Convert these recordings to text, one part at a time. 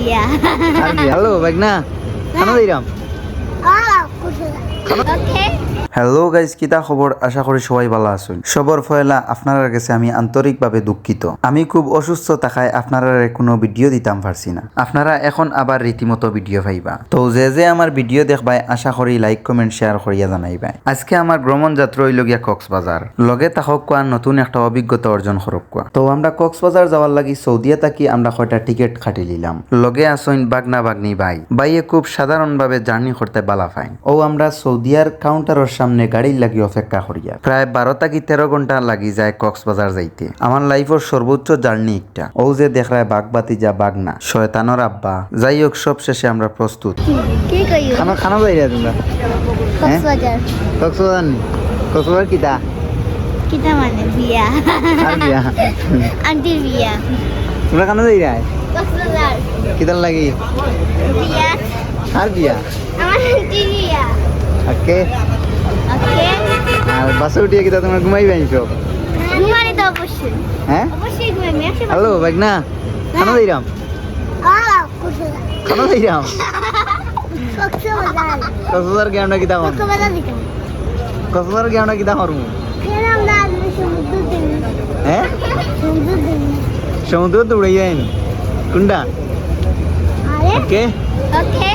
বিয়া আর কি হ্যালো কেন দিলাম ওকে হ্যালো গাইজ কিতা খবর? আশা করি সবাই ভালো আছেন। সবর ফয়লা আপনার কাছে আমি আন্তরিকভাবে দুঃখিত। আমি খুব অসুস্থ থাকায় আপনারা কোনো ভিডিও দিতাম পারছি না। আপনারা এখন আবার রীতিমতো ভিডিও পাইবা। তো যে যে আমার ভিডিও দেখবাই, আশা করি লাইক কমেন্ট শেয়ার করিয়া জানাইবাই। আজকে আমার ভ্রমণ যাত্রা হইলগিয়া কক্সবাজার লগে তাহক কোয়া নতুন একটা অভিজ্ঞতা অর্জন করক কোয়া তো আমরা কক্সবাজার যাওয়ার লাগি সৌদিয়া থাকি আমরা কয়টা টিকিট খাটি নিলাম লগে আসইন বাগনা বাগনি ভাই ভাইয়ে খুব সাধারণভাবে জার্নি করতে বালা ফাইন ও আমরা সৌদিয়ার কাউন্টারের সামনে গাড়ি লাগি অপেক্ষা করিয়া। প্রায় বারো থাকি তেরো ঘণ্টা লাগি যায় কক্সবাজার যাইতে। আমার লাইফের সর্বোচ্চ জার্নি একটা। ও যে দেখায় বাগবাতি যা বাগনা শয়তানোর আব্বা। যাই হোক সব শেষে আমরা প্রস্তুত খানা খানা যাই তোমরা? কক্সবাজার কক্সবাজার নি? কক্সবাজার কিতা? মানে বিয়া। আন্টির বিয়া? তোমরা কেন যাই রায় কিতার লাগি? আর বিয়া? আমার আন্টির বিয়া। ওকে ওকে আর বাসে উঠিয়ে কিতা তোমরা ঘুমাইবে সব ঘুমানি তো অবশ্যই। হ্যাঁ? অবশ্যই একশো হ্যালো বাইকনা কেন যাইরাম কেন যাইরাম কক্সবাজার গেমটা কিতা করব কক্সবাজার গেমটা আসলে সমুদ্র দিন হ্যাঁ? সমুদ্র উড়ে যায়ন কোনটা? ওকে। ওকে।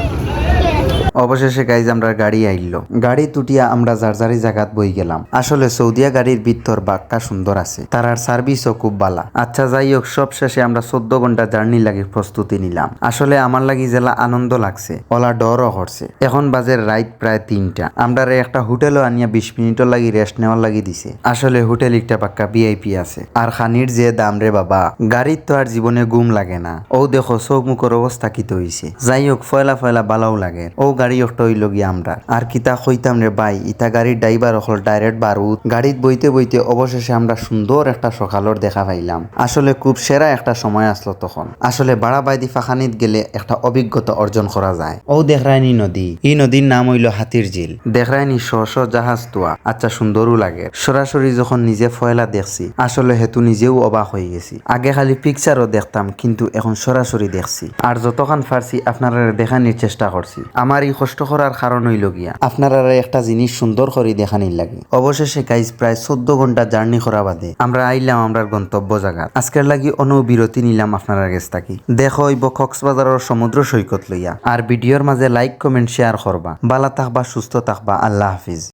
অবশেষে গাইজ আমরা গাড়ি আইলো। গাড়ি তুটিয়া আমরা জারজারি জাগাত বই গেলাম। আসলে সৌদিয়া গাড়ির ভিতর বাক্কা সুন্দর আছে। তারার সার্ভিসও খুব বালা। আচ্ছা যাই হোক, সব শেষে আমরা চোদ্দ ঘণ্টা জার্নি লাগি প্রস্তুতি নিলাম। আসলে আমার লাগি জেলা আনন্দ লাগছে। ওলা ডরও করছে এখন বাজে রাইট প্রায় তিনটা। আমরা একটা হোটেলও আনিয়া বিশ মিনিটও লাগি রেস্ট নেওয়ার লাগি দিছে। আসলে হোটেল একটা পাক্কা ভিআইপি আছে। আর খানির যে দাম রে বাবা, গাড়ির তো আর জীবনে গুম লাগে না। ও দেখো চোখ মুখের অবস্থা কিতে হইছে। যাই হোক, ফয়লা ফয়লা বালাও লাগে। ও গাড়ি হইল গিয়া আমরা। আর কিতা কইতাম রে ভাই, ইতা গাড়ির ড্রাইভার হল ডাইরেক্ট বারুদ। গাড়িত বইতে বইতে অবশেষে আমরা সুন্দর একটা সকালের দেখা পাইলাম। আসলে খুব সেরা একটা সময় আসলো তখন। আসলে বাড়াবাইদি ফাখানিত গেলে একটা অভিজ্ঞতা অর্জন করা যায়। ও দেখরাইনি নদী। এই নদীর নাম হইল হাতির ঝিল। দেখরাইনি শ শ জাহাজ তোয়া। আচ্ছা সুন্দরও লাগে। সরাসরি যখন নিজে ফয়লা দেখছি, আসলে হেতু নিজেও অবাক হয়ে গেছি। আগে খালি পিকচারও দেখতাম, কিন্তু এখন সরাসরি দেখছি। আর যতক্ষণ ফার্সি, আপনারা দেখানির চেষ্টা করছি। আমার এই কষ্ট করার কারণ হইল গিয়া। আপনারা একটা জিনিস সুন্দর করে দেখানির লাগে। অবশেষে গাইজ প্রায় চোদ্দ ঘণ্টা জার্নি করা বাদে আমরা আইলাম আমরা গন্তব্য জায়গা আজকের লাগি অনু বিরতি নিলাম আপনারা গেছ থাকি। দেখো হইব কক্সবাজারের সমুদ্র সৈকত লইয়া। আর ভিডিওর মাঝে লাইক কমেন্ট শেয়ার করবা। বালা থাকবা, সুস্থ থাকবা। আল্লাহ হাফিজ।